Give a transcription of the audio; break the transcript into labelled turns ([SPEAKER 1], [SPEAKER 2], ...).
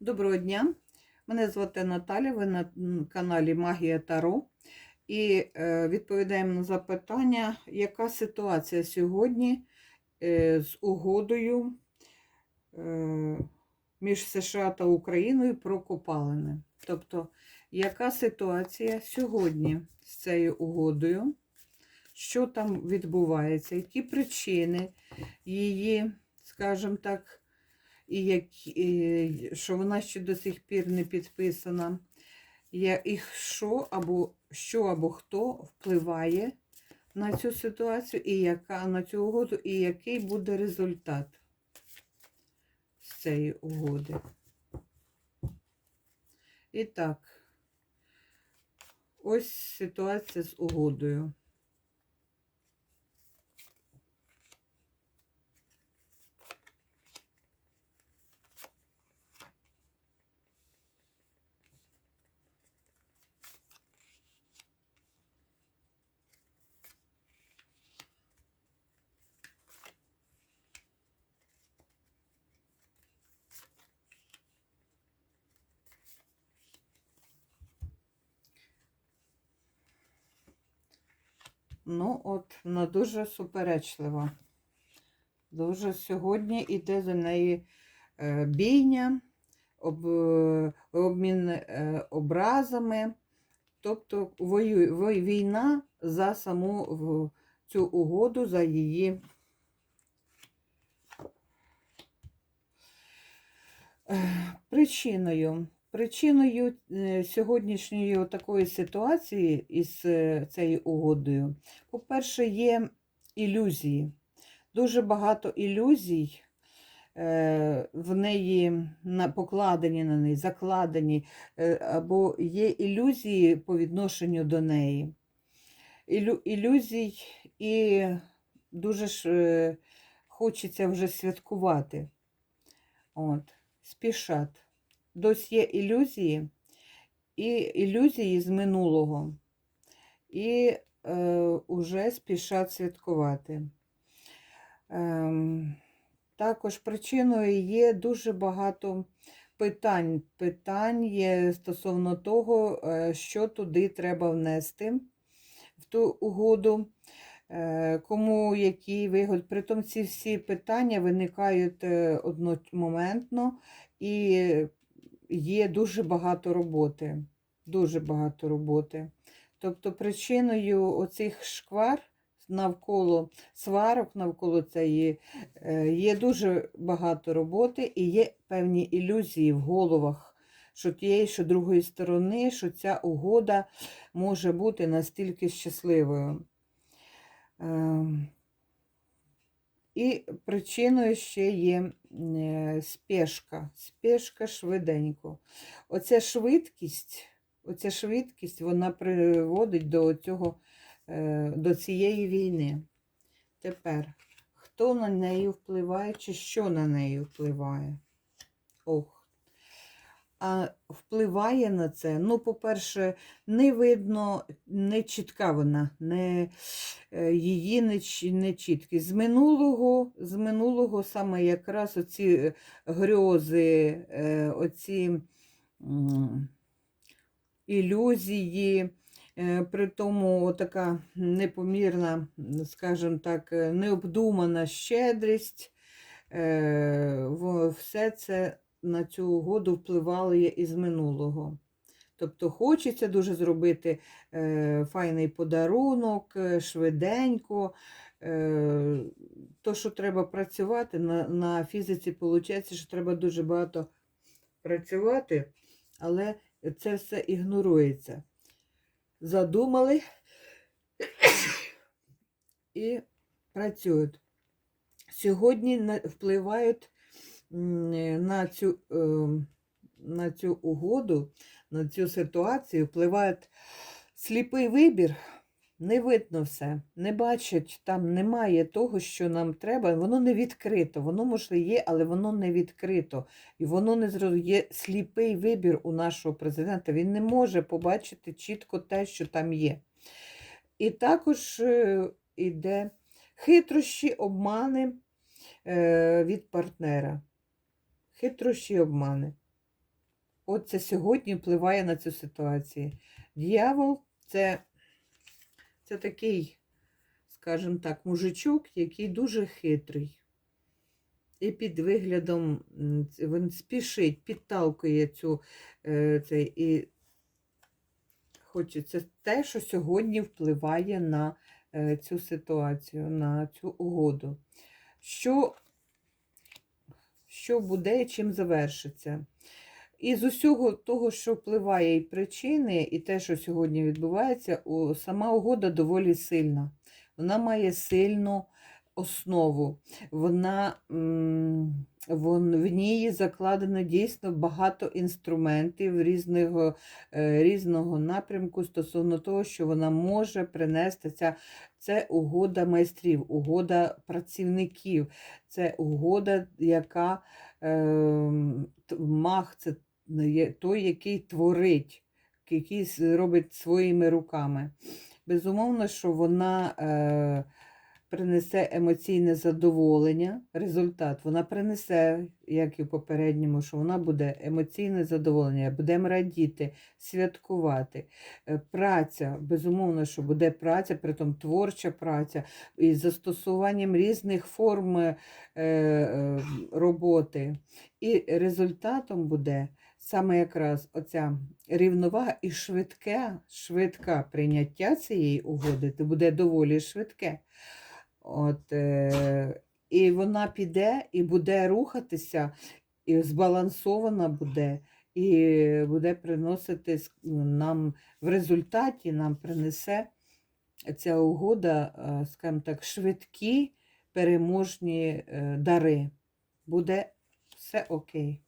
[SPEAKER 1] Доброго дня! Мене звати Наталя, ви на каналі Магія Таро. І е, відповідаємо на запитання, яка ситуація сьогодні е, з угодою е, між США та Україною про копалини. Тобто, яка ситуація сьогодні з цією угодою? Що там відбувається, які причини її, скажімо так, і як, і, що вона ще до сих пір не підписана. І що або, що або хто впливає на цю ситуацію, і яка на цю угоду, і який буде результат з цієї угоди. І так, ось ситуація з угодою. Ну, от, вона дуже суперечлива. Дуже сьогодні йде за неї е, бійня, об, е, обмін е, образами. Тобто війна за саму цю угоду, за її причиною. Причиною е, сьогоднішньої такої ситуації із е, цією угодою, по-перше, є ілюзії. Дуже багато ілюзій е, в неї покладені на неї, закладені, або є ілюзії по відношенню до неї. Ілю, ілюзій і дуже ж хочеться вже святкувати. От, спішать. Дось є ілюзії, і ілюзії з минулого, і е, уже спішать святкувати. Ем, також причиною є дуже багато питань. Питань є стосовно того, е, що туди треба внести в ту угоду, е, кому які вигоди. Притом ці всі питання виникають е, одномоментно і є дуже багато роботи. Дуже багато роботи. Тобто причиною оцих шквар навколо сварок, навколо цієї е, є дуже багато роботи і є певні ілюзії в головах, що тієї, що другої сторони, що ця угода може бути настільки щасливою. І причиною ще є е, спешка. Спешка швиденько. Оця швидкість, оця швидкість вона приводить до, цього, е, до цієї війни. Тепер, хто на неї впливає, чи що на неї впливає? Ох. А впливає на це, ну, по-перше, не видно, не чітка вона, не, е, її не, не чіткість. З минулого, з минулого саме якраз оці е, грьози, е, оці ілюзії, при тому така непомірна, скажімо так, необдумана щедрість, все це на цю угоду впливало є із минулого. Тобто хочеться дуже зробити е, файний подарунок, е, швиденько. Е, то, що треба працювати, на, на фізиці виходить, що треба дуже багато працювати, але це все ігнорується. Задумали і працюють. Сьогодні впливають на цю, е, на цю угоду, на цю ситуацію, впливає сліпий вибір. Не видно все, не бачать, там немає того, що нам треба, воно не відкрито, воно, може, є, але воно не відкрито. І воно не зро- є сліпий вибір у нашого президента. Він не може побачити чітко те, що там є. І також е, іде хитрощі, обмани е, від партнера. Хитрощі, обмани. от сьогодні впливає на цю ситуацію. Дьявол це, це такий, скажімо так, мужичок, який дуже хитрий. І під виглядом він спішить, підталкує цю е, цей, і хоче це те, що сьогодні впливає на е, цю ситуацію, на цю угоду. Що, що буде і чим завершиться? І з усього того, що впливає і причини, і те, що сьогодні відбувається, сама угода доволі сильна. Вона має сильну основу. Вона, вон, в ній закладено дійсно багато інструментів різного, е, різного напрямку стосовно того, що вона може принести ця. Це угода майстрів, угода працівників, це угода, яка т- мах це той, який творить, який робить своїми руками. Безумовно, що вона е, принесе емоційне задоволення, результат вона принесе, як і в попередньому, що вона буде емоційне задоволення, будемо радіти, святкувати. Е, Праця, безумовно, що буде праця, притом творча праця, із застосуванням різних форм е, е, роботи. І результатом буде саме якраз оця рівновага і швидке, швидке прийняття цієї угоди, це буде доволі швидке. От, е, і вона піде і буде рухатися, і збалансована буде, і буде приносити нам в результаті нам принесе ця угода, е, скажімо так, швидкі переможні е, дари. Буде все окей.